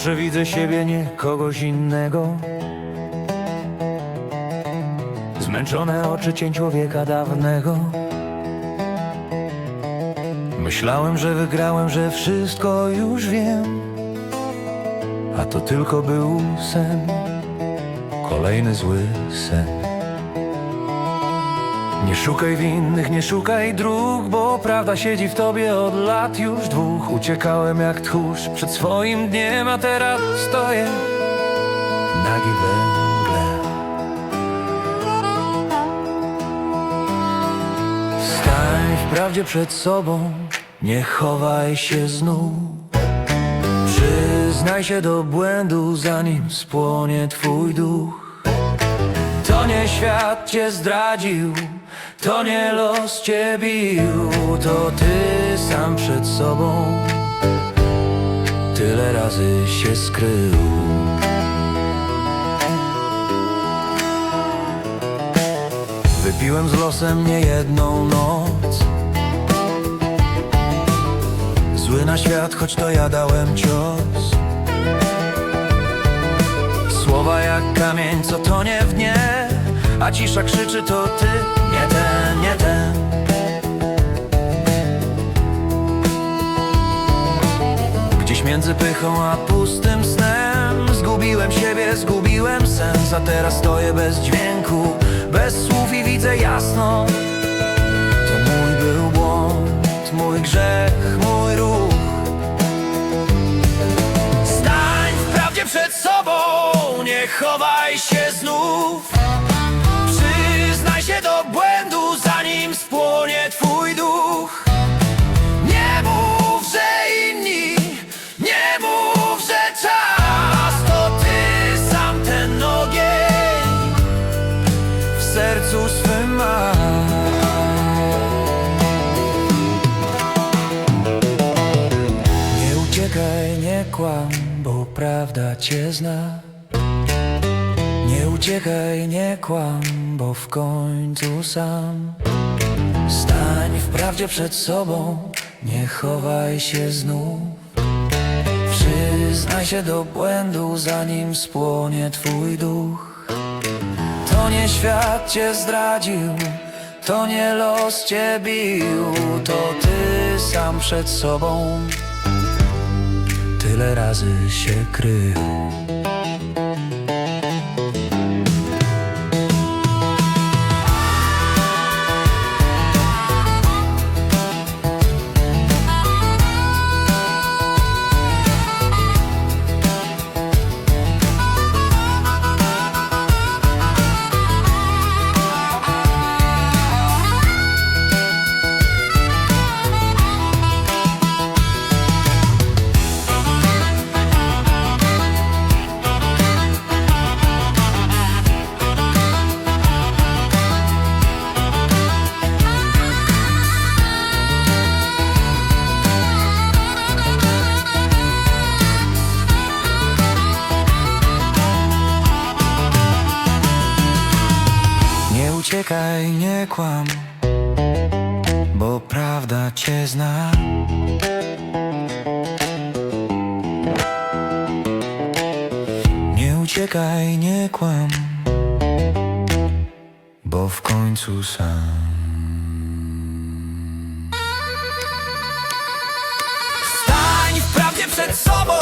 lustrze widzę siebie, nie kogoś innego. Zmęczone oczy cień człowieka dawnego. Myślałem, że wygrałem, że wszystko już wiem. A to tylko był sen Kolejny zły sen Nie szukaj winnych, nie szukaj dróg Bo prawda siedzi w tobie od lat. Już dwóch Uciekałem jak tchórz przed swoim dniem A teraz stoję nagi węgle. Stań w prawdzie przed sobą Nie chowaj się znów. Przyznaj się do błędu Zanim spłonie twój duch to nie świat cię zdradził, to nie los cię bił, to ty sam przed sobą tyle razy się skrył. Wypiłem z losem niejedną noc. Zły na świat, choć to ja dałem cios. Jak kamień, co tonie w dnie A cisza krzyczy to ty, nie ten, nie ten. Gdzieś między pychą a pustym snem Zgubiłem siebie, zgubiłem sens A teraz stoję bez dźwięku, bez słów i widzę jasno chowaj się znów. Przyznaj się do błędu, zanim spłonie twój duch. Nie mów, że inni, nie mów, że czas. To ty sam ten ogień w sercu swym masz. Nie uciekaj, nie kłam, bo prawda cię zna Nie uciekaj, nie kłam, bo w końcu sam. Stań w prawdzie przed sobą, nie chowaj się znów. Przyznaj się do błędu, zanim spłonie twój duch. To nie świat cię zdradził, to nie los cię bił. To ty sam przed sobą. Tyle razy się krył. Uciekaj, nie kłam, bo prawda cię zna. Nie uciekaj, nie kłam, bo w końcu sam. Stań w przed sobą.